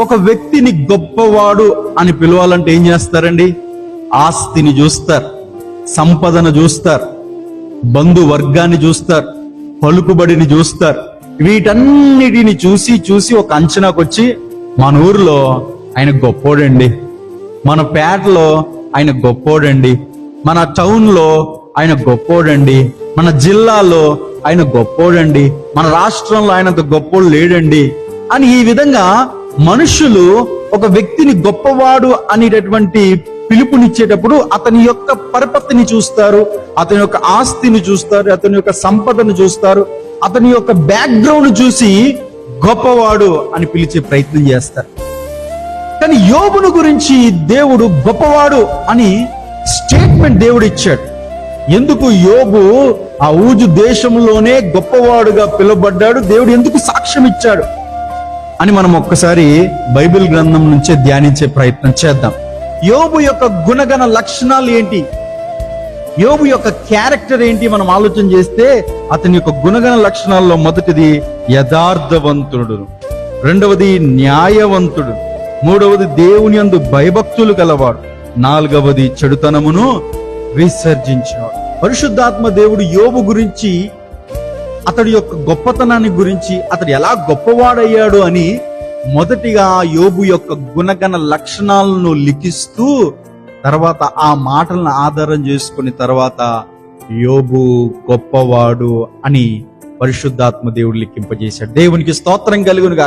ఒక వ్యక్తిని గొప్పవాడు అని పిలవాలంటే ఏం చేస్తారండి? ఆస్తిని చూస్తారు సంపదను చూస్తారు బంధు వర్గాన్ని చూస్తారు పలుకుబడిని చూస్తారు. వీటన్నిటిని చూసి చూసి ఒక అంచనాకు వచ్చి మన ఊర్లో ఆయన గొప్పోడండి. మన పేటలో ఆయన గొప్పోడండి. మన టౌన్లో ఆయన గొప్పోడండి. మన జిల్లాలో ఆయన గొప్పోడండి. మన రాష్ట్రంలో ఆయనంత గొప్పోడు లేడండి. అని ఈ విధంగా మనుషులు ఒక వ్యక్తిని గొప్పవాడు అనేటటువంటి పిలుపునిచ్చేటప్పుడు అతని యొక్క పరపతిని చూస్తారు అతని యొక్క ఆస్తిని చూస్తారు అతని యొక్క సంపదను చూస్తారు అతని యొక్క బ్యాక్గ్రౌండ్ చూసి గొప్పవాడు అని పిలిచే ప్రయత్నం చేస్తారు. కానీ యోగును గురించి దేవుడు గొప్పవాడు అని స్టేట్మెంట్ దేవుడు ఇచ్చాడు. ఎందుకు యోగు ఆ ఊజు దేశంలోనే గొప్పవాడుగా పిలువబడ్డాడు? దేవుడు ఎందుకు సాక్ష్యం ఇచ్చాడు? అని మనం ఒక్కసారి బైబిల్ గ్రంథం నుంచే ధ్యానించే ప్రయత్నం చేద్దాం. యోబు యొక్క గుణగణ లక్షణాలు ఏంటి? యోబు యొక్క క్యారెక్టర్ ఏంటి మనం ఆలోచన చేస్తే అతని యొక్క గుణగణ లక్షణాల్లో మొదటిది యథార్థవంతుడు. రెండవది న్యాయవంతుడు. మూడవది దేవుని యందు భయభక్తులు గలవాడు. నాలుగవది చెడుతనమును విసర్జించేవాడు. పరిశుద్ధాత్మ దేవుడు యోబు గురించి అతడి యొక్క గొప్పతనాన్ని గురించి అతడు ఎలా గొప్పవాడయ్యాడు అని మొదటిగా యోబు యొక్క గుణగణ లక్షణాలను లిఖిస్తూ తర్వాత ఆ మాటలను ఆధారం చేసుకుని తర్వాత యోబు గొప్పవాడు అని పరిశుద్ధాత్మ దేవుడు లిఖింపజేశాడు. దేవునికి స్తోత్రం కలుగునుగా